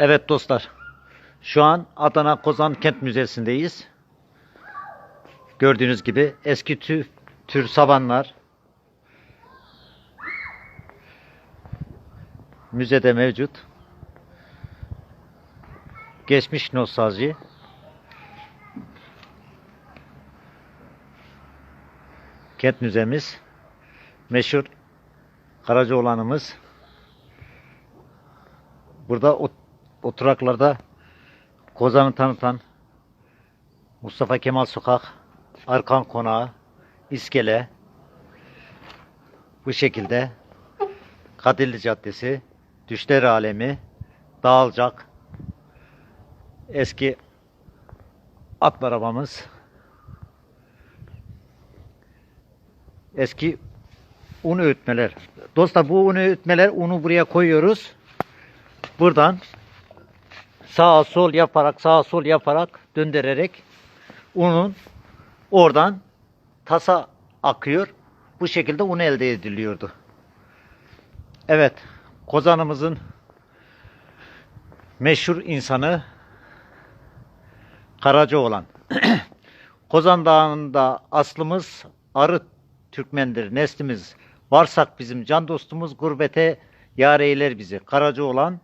Evet dostlar. Şu an Adana Kozan Kent Müzesi'ndeyiz. Gördüğünüz gibi eski tür, tür savanlar müzede mevcut. Geçmiş nostalji. Kent müzemiz. Meşhur Karacaoğlan'ımız. Burada ot- oturaklarda Kozan'ı tanıtan Mustafa Kemal Sokak, Arkan Konağı, İskele bu şekilde Kadirli Caddesi, Düşler Alemi, Dağılcak, eski at arabamız, eski un öğütmeler. Dostlar bu un öğütmeler unu buraya koyuyoruz. Buradan sağa sol yaparak sağa sol yaparak döndürerek unun oradan tasa akıyor. Bu şekilde un elde ediliyordu. Evet, Kozan'ımızın meşhur insanı Karacaoğlan. Kozan Dağı'nda aslımız Arı Türkmendir, neslimiz. Varsak bizim can dostumuz gurbete yar eyler bizi. Karacaoğlan